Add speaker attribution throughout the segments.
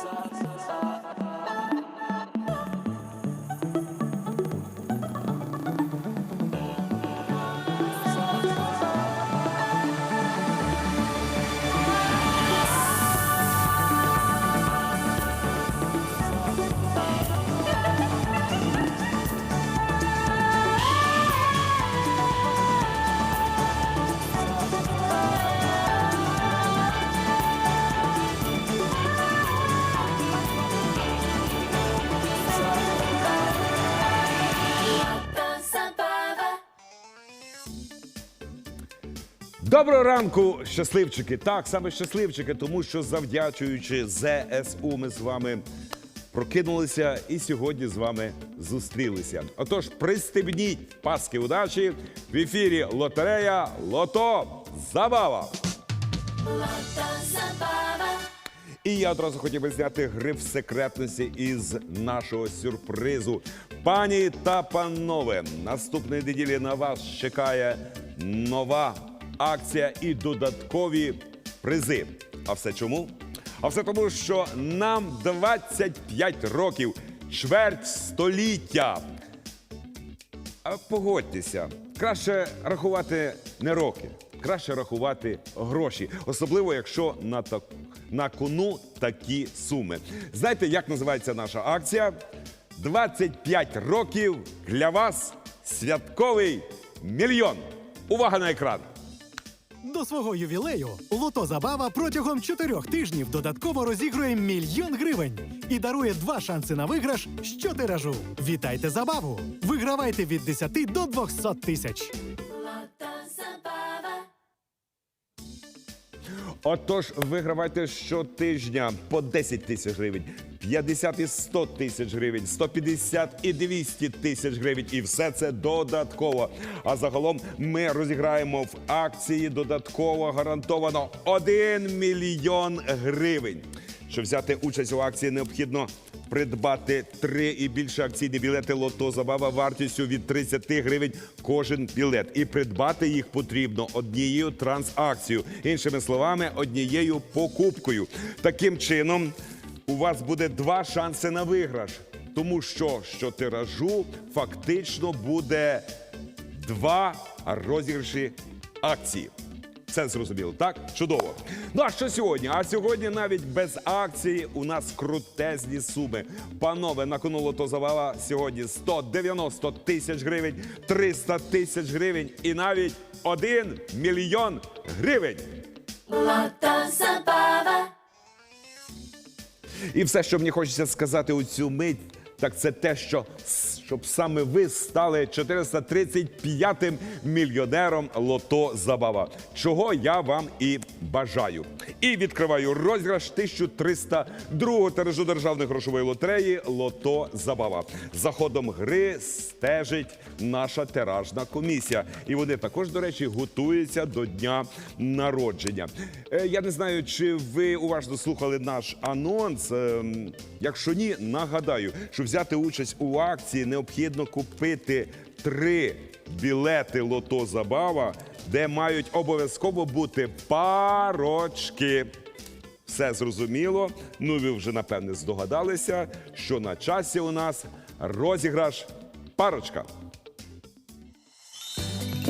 Speaker 1: sa sa sa Доброго ранку, щасливчики. Так, саме щасливчики, тому що завдячуючи ЗСУ, ми з вами прокинулися і сьогодні з вами зустрілися. Отож, пристебніть паски удачі в ефірі Лотерея Лото Забава. І я одразу хотів би зняти гриф секретності із нашого сюрпризу. Пані та панове, наступної неділі на вас чекає нова акція і додаткові призи. А все чому? А все тому, що нам 25 років, чверть століття. Погодьтеся, краще рахувати не роки, краще рахувати гроші, особливо якщо на, так, на кону такі суми. Знаєте, як називається наша акція? 25 років для вас святковий мільйон. Увага на екран!
Speaker 2: До свого ювілею Лото Забава протягом чотирьох тижнів додатково розігрує мільйон гривень і дарує два шанси на виграш щотиражу. Вітайте забаву! Вигравайте від 10 до 200 тисяч.
Speaker 1: Отож, вигравайте щотижня по 10 тисяч гривень, 50 і 100 тисяч гривень, 150 і 200 тисяч гривень. І все це додатково. А загалом ми розіграємо в акції додатково гарантовано 1 мільйон гривень. Щоб взяти участь у акції, необхідно придбати три і більше акційні білети Лото Забава вартістю від 30 гривень кожен білет. І придбати їх потрібно однією трансакцією, іншими словами, однією покупкою. Таким чином, у вас буде два шанси на виграш, тому що що тиражу фактично буде два розіграші акції. Все зрозуміло, так? Чудово. Ну а що сьогодні? А сьогодні навіть без акції у нас крутезні суми. Панове, на кону лото завала сьогодні 190 тисяч гривень, 300 тисяч гривень і навіть 1 мільйон гривень. І все, що мені хочеться сказати у цю мить, так це те, що щоб саме ви стали 435-м мільйонером Лото Забава. Чого я вам і бажаю. І відкриваю розіграш 1302 тиражу державної грошової лотереї Лото Забава. За ходом гри стежить наша тиражна комісія. І вони також, до речі, готуються до дня народження. Е, Я не знаю, чи ви уважно слухали наш анонс. Ем, Якщо ні, нагадаю, що взяти участь у акції необхідно купити три білети Лото Забава, де мають обов'язково бути парочки. Все зрозуміло. Ну, ви вже напевне здогадалися, що на часі у нас розіграш парочка.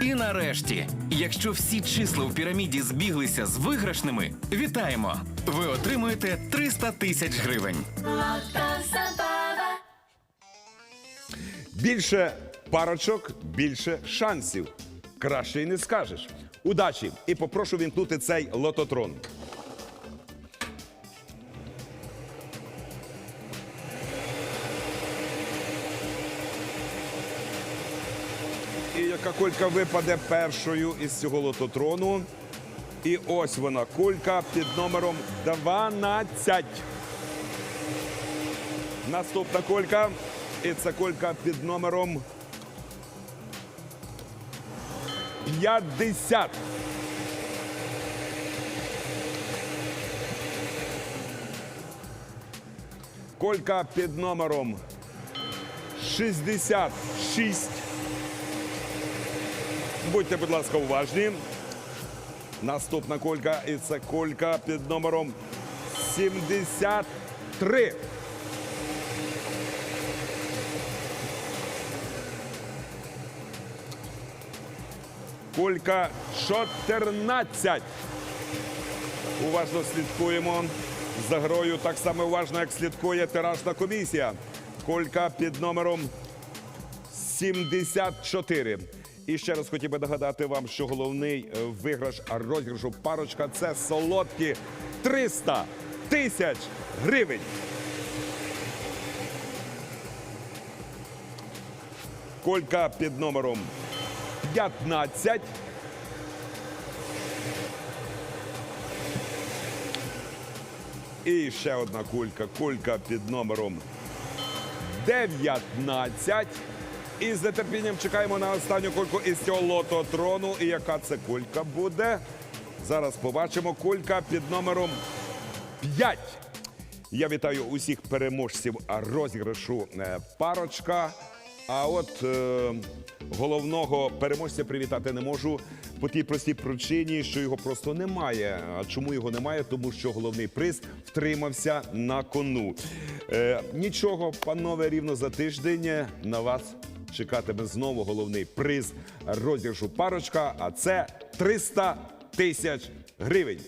Speaker 3: І нарешті, якщо всі числа у піраміді збіглися з виграшними, вітаємо! Ви отримуєте 300 тисяч гривень.
Speaker 1: Більше парочок, більше шансів. Краще й не скажеш. Удачі! І попрошу вімкнути цей лототрон. Яка кулька випаде першою із цього лототрону. І ось вона кулька під номером 12. Наступна кулька. І це кулька під номером 50. Колька під номером 66. Будьте, будь ласка, уважні. Наступна колька, і це колька під номером 73. Колька 14. Уважно слідкуємо за грою так само уважно, як слідкує тиражна комісія. Колька під номером 74. І ще раз хотів би нагадати вам, що головний е, виграш розіграшу парочка це солодкі 300 тисяч гривень. Колька під номером 15. І ще одна кулька. Кулька під номером 19. І з нетерпінням чекаємо на останню кульку із цього лототрону. І яка це кулька буде? Зараз побачимо. Кулька під номером 5. Я вітаю усіх переможців розіграшу е, парочка. А от е, головного переможця привітати не можу по тій простій причині, що його просто немає. А чому його немає? Тому що головний приз втримався на кону. Е, нічого, панове, рівно за тиждень на вас чекатиме знову головний приз розіграшу парочка. А це 300 тисяч гривень.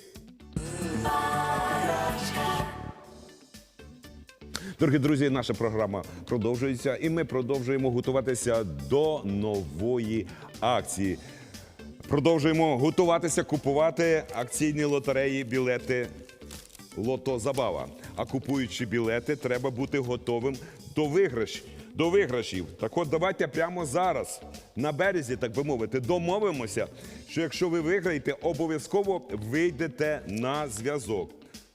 Speaker 1: Дорогі друзі, наша програма продовжується, і ми продовжуємо готуватися до нової акції. Продовжуємо готуватися купувати акційні лотереї, білети Лото Забава. А купуючи білети, треба бути готовим до виграшів. До виграшів. Так от давайте прямо зараз на березі, так би мовити, домовимося, що якщо ви виграєте, обов'язково вийдете на зв'язок.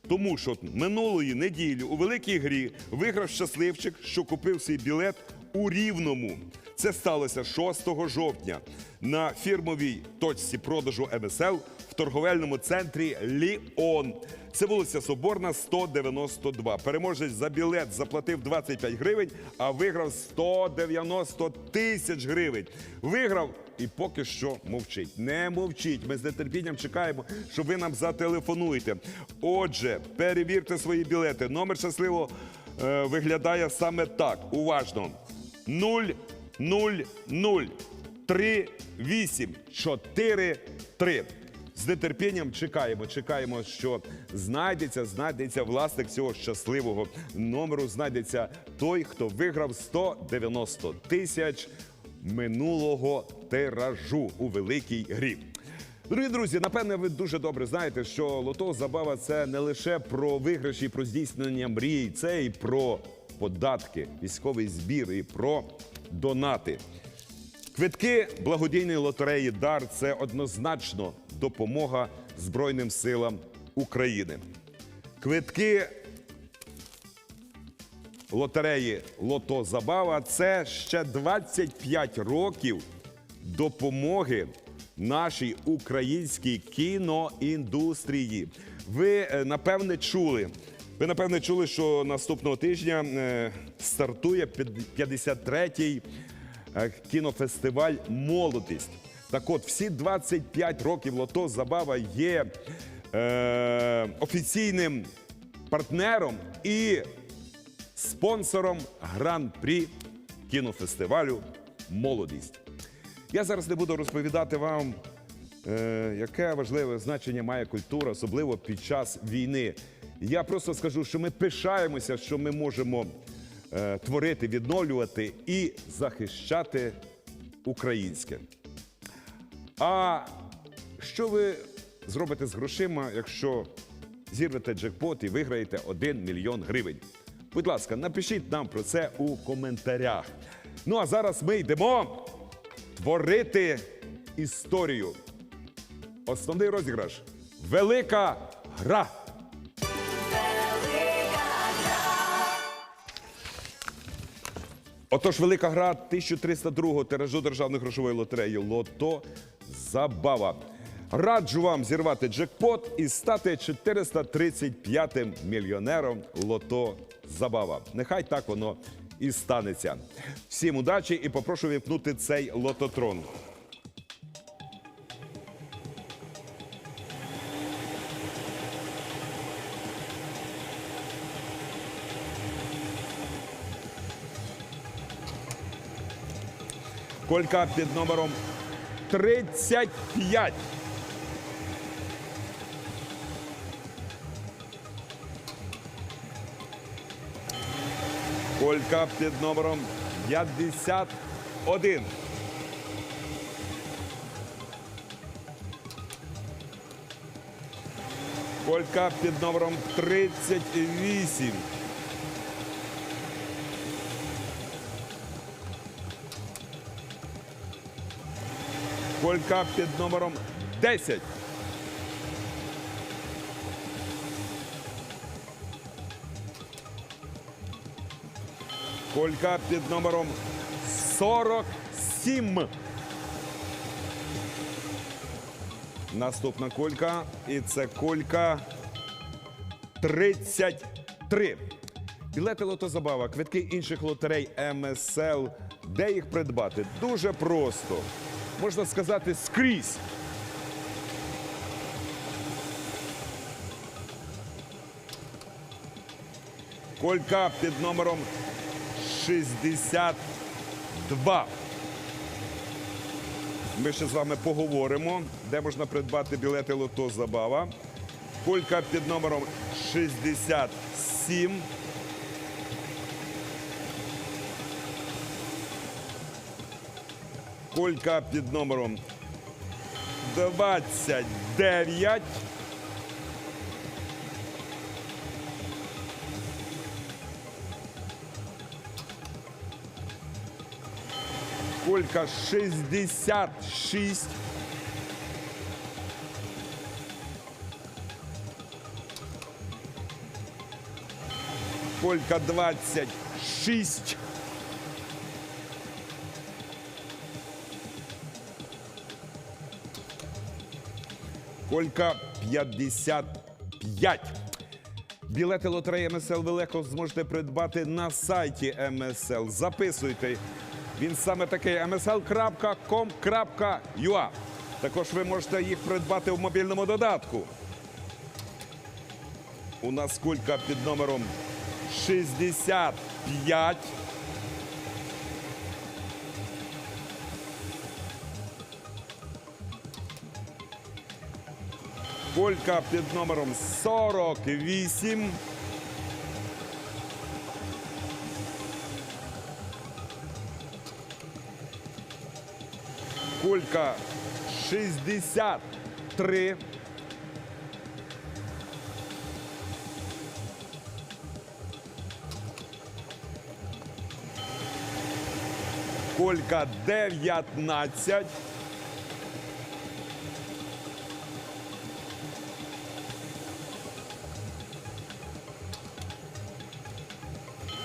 Speaker 1: Тому що минулої неділі у великій грі виграв щасливчик, що купив свій білет у Рівному. Це сталося 6 жовтня на фірмовій точці продажу МСЛ в торговельному центрі Ліон. Це вулиця Соборна, 192. Переможець за білет заплатив 25 гривень, а виграв 190 тисяч гривень. Виграв і поки що мовчить. Не мовчіть. Ми з нетерпінням чекаємо, що ви нам зателефонуєте. Отже, перевірте свої білети. Номер щасливо е, виглядає саме так. Уважно. 0 0 0 3 8 4 3. З нетерпінням чекаємо. Чекаємо, що знайдеться, знайдеться власник цього щасливого номеру. Знайдеться той, хто виграв 190 тисяч минулого тиражу у великій грі. Дорогі друзі, напевне, ви дуже добре знаєте, що лото забава це не лише про виграші, про здійснення мрій, це і про податки, військовий збір, і про донати. Квитки благодійної лотереї Дар це однозначно допомога Збройним силам України. Квитки лотереї Лото Забава це ще 25 років допомоги нашій українській кіноіндустрії. Ви е, напевне чули. Ви напевне чули, що наступного тижня е, стартує 53-й е, кінофестиваль Молодість. Так от, всі 25 років Лото Забава є е, офіційним партнером і спонсором гран-прі кінофестивалю Молодість. Я зараз не буду розповідати вам, е, яке важливе значення має культура, особливо під час війни. Я просто скажу, що ми пишаємося, що ми можемо е, творити, відновлювати і захищати українське. А що ви зробите з грошима, якщо зірвете джекпот і виграєте 1 мільйон гривень? Будь ласка, напишіть нам про це у коментарях. Ну а зараз ми йдемо творити історію. Основний розіграш. Велика гра. Отож, велика гра 1302 тиражу державної грошової лотереї Лото Забава. Раджу вам зірвати джекпот і стати 435-м мільйонером Лото Забава. Нехай так воно і станеться. Всім удачі і попрошу вімкнути цей лототрон. Колька під номером 35. Колька під номером 51. Колька під номером 38. Колька під номером 10. Колька під номером 47. Наступна колька. І це колька 33. Білети лотозабава, квитки інших лотерей МСЛ. Де їх придбати? Дуже просто. Можна сказати, скрізь. Колька під номером 62. Ми ще з вами поговоримо, де можна придбати білети Лото Забава. Колька під номером 67. Колька під номером 29. Колька 66. Колька 26. Колька 55. Білети лотереї МСЛ ви легко зможете придбати на сайті МСЛ. Записуйте. Він саме такий msl.com.ua. Також ви можете їх придбати в мобільному додатку. У нас кулька під номером 65. Колька під номером 48. Колька 63. Колька 19.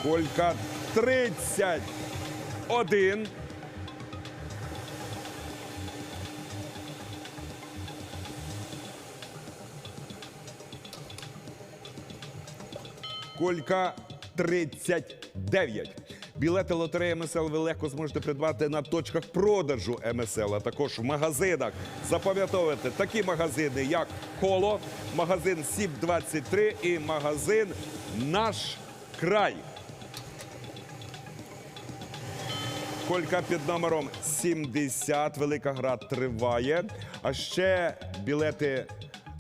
Speaker 1: Колька 31. Колька 39. Білети лотереї МСЛ ви легко зможете придбати на точках продажу МСЛ, а також в магазинах. Запам'ятовуйте такі магазини, як Коло, магазин Сіп 23 і магазин Наш край. Колька під номером 70. Велика гра триває. А ще білети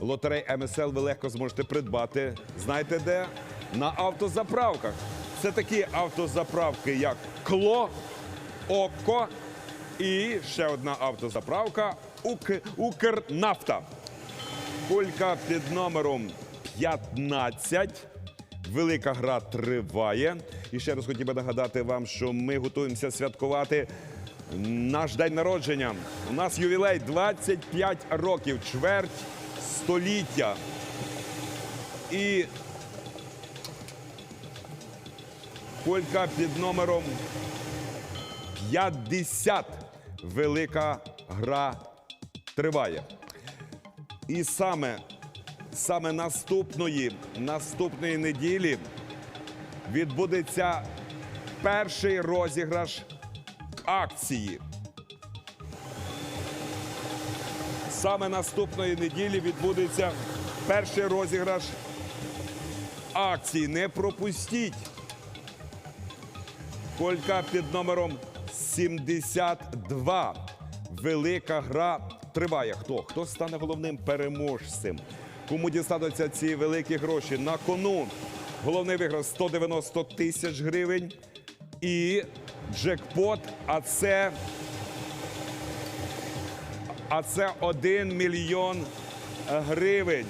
Speaker 1: лотерей МСЛ ви легко зможете придбати. Знаєте де? На автозаправках. Це такі автозаправки, як Кло, Око і ще одна автозаправка Ук... Укрнафта. Колька під номером 15. Велика гра триває. І ще раз хотів би нагадати вам, що ми готуємося святкувати наш день народження. У нас ювілей 25 років, чверть століття. І колька під номером 50. Велика гра триває. І саме, саме наступної, наступної неділі відбудеться перший розіграш акції. Саме наступної неділі відбудеться перший розіграш акції. Не пропустіть. Колька під номером 72. Велика гра триває. Хто? Хто стане головним переможцем? Кому дістануться ці великі гроші? На кону головний виграш 190 тисяч гривень і джекпот, а це. А це 1 мільйон гривень.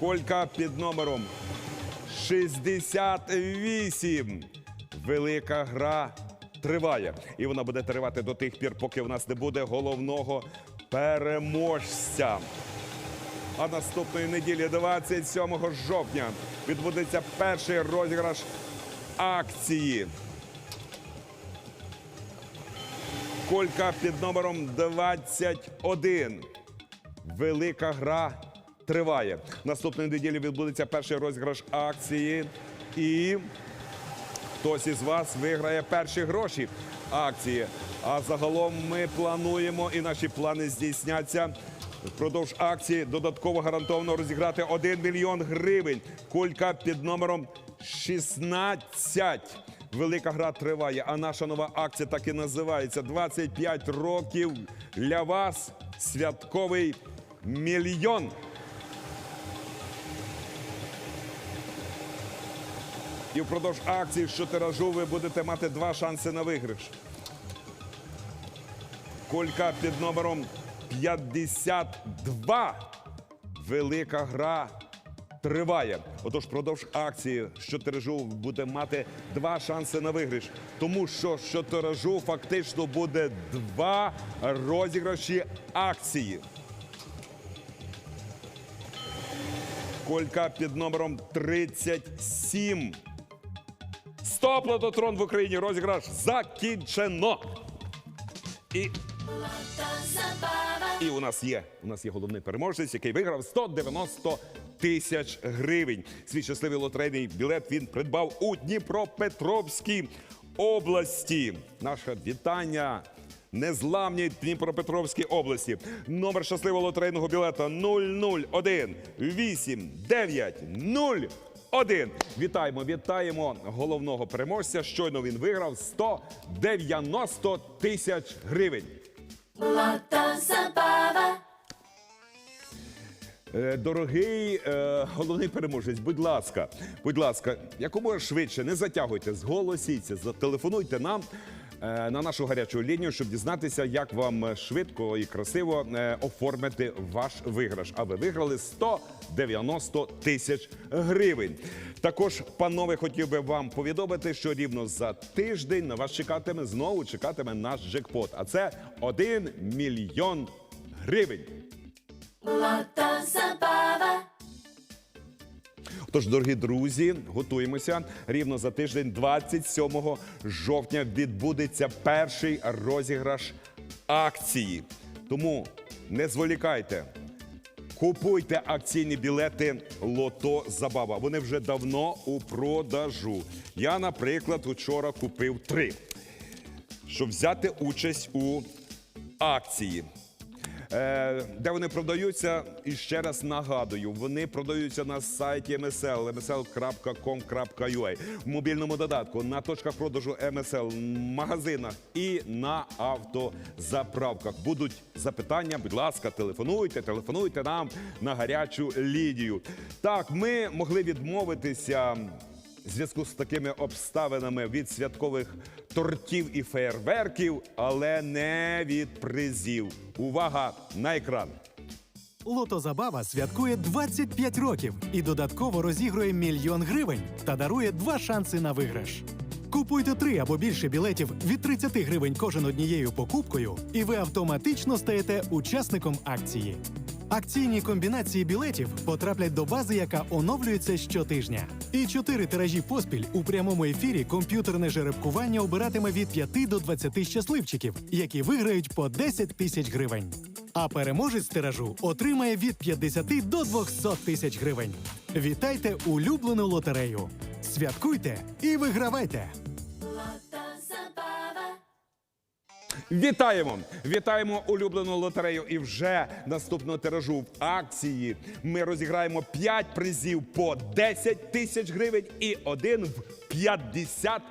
Speaker 1: Колька під номером 68. Велика гра триває. І вона буде тривати до тих пір, поки в нас не буде головного переможця. А наступної неділі, 27 жовтня, відбудеться перший розіграш акції. Колька під номером 21. Велика гра триває. Наступної неділі відбудеться перший розіграш акції. І хтось із вас виграє перші гроші акції. А загалом ми плануємо і наші плани здійсняться. Впродовж акції додатково гарантовано розіграти 1 мільйон гривень. Колька під номером 16. Велика гра триває, а наша нова акція так і називається 25 років для вас. Святковий мільйон. І впродовж акції, що тиражу, ви будете мати два шанси на виграш. Колька під номером 52. Велика гра триває. Отож, впродовж акції, що тиражу, буде мати два шанси на виграш. Тому що щотиражу фактично буде два розіграші акції. Колька під номером 37. Стоп, лототрон в Україні. Розіграш закінчено. І і у нас є у нас є головний переможець, який виграв 190 тисяч гривень. Свій щасливий лотерейний білет він придбав у Дніпропетровській області. Наше вітання. Незламній Дніпропетровській області. Номер щасливого лотерейного білета 001 8901. Вітаємо, вітаємо головного переможця. Щойно він виграв 190 тисяч гривень. Е, Дорогий е, головний переможець, будь ласка, будь ласка, якомога швидше не затягуйте, зголосіться, зателефонуйте нам на нашу гарячу лінію, щоб дізнатися, як вам швидко і красиво е, оформити ваш виграш. А ви виграли 190 тисяч гривень. Також, панове, хотів би вам повідомити, що рівно за тиждень на вас чекатиме знову чекатиме наш джекпот. А це 1 мільйон гривень. Тож, дорогі друзі, готуємося. Рівно за тиждень, 27 жовтня, відбудеться перший розіграш акції. Тому не зволікайте. Купуйте акційні білети Лото Забава. Вони вже давно у продажу. Я, наприклад, учора купив три, щоб взяти участь у акції. Е, де вони продаються, і ще раз нагадую, вони продаються на сайті MSL, msl.com.ua, в мобільному додатку, на точках продажу MSL, магазинах і на автозаправках. Будуть запитання, будь ласка, телефонуйте, телефонуйте нам на гарячу лінію. Так, ми могли відмовитися в зв'язку з такими обставинами від святкових тортів і феєрверків, але не від призів. Увага на екран!
Speaker 2: Лотозабава святкує 25 років і додатково розігрує мільйон гривень та дарує два шанси на виграш. Купуйте три або більше білетів від 30 гривень кожен однією покупкою, і ви автоматично стаєте учасником акції. Акційні комбінації білетів потраплять до бази, яка оновлюється щотижня. І чотири тиражі поспіль у прямому ефірі комп'ютерне жеребкування обиратиме від 5 до 20 щасливчиків, які виграють по 10 тисяч гривень. А переможець тиражу отримає від 50 до 200 тисяч гривень. Вітайте улюблену лотерею! Святкуйте і вигравайте!
Speaker 1: Вітаємо! Вітаємо улюблену лотерею. І вже наступного тиражу в акції ми розіграємо 5 призів по 10 тисяч гривень і один в 50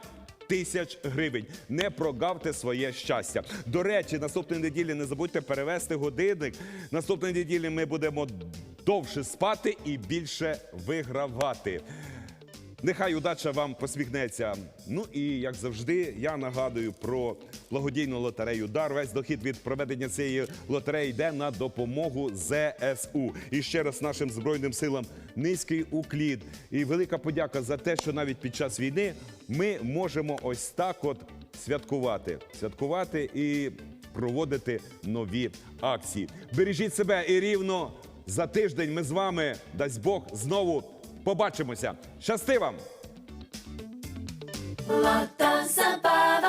Speaker 1: тисяч гривень. Не прогавте своє щастя. До речі, наступної неділі не забудьте перевести годинник. Наступної неділі ми будемо довше спати і більше вигравати. Нехай удача вам посміхнеться. Ну і як завжди, я нагадую про благодійну лотерею Дар. Весь дохід від проведення цієї лотереї йде на допомогу ЗСУ. І ще раз нашим збройним силам низький уклін і велика подяка за те, що навіть під час війни ми можемо ось так от святкувати. Святкувати і проводити нові акції. Бережіть себе і рівно за тиждень ми з вами, дасть Бог, знову побачимося. Щасти вам!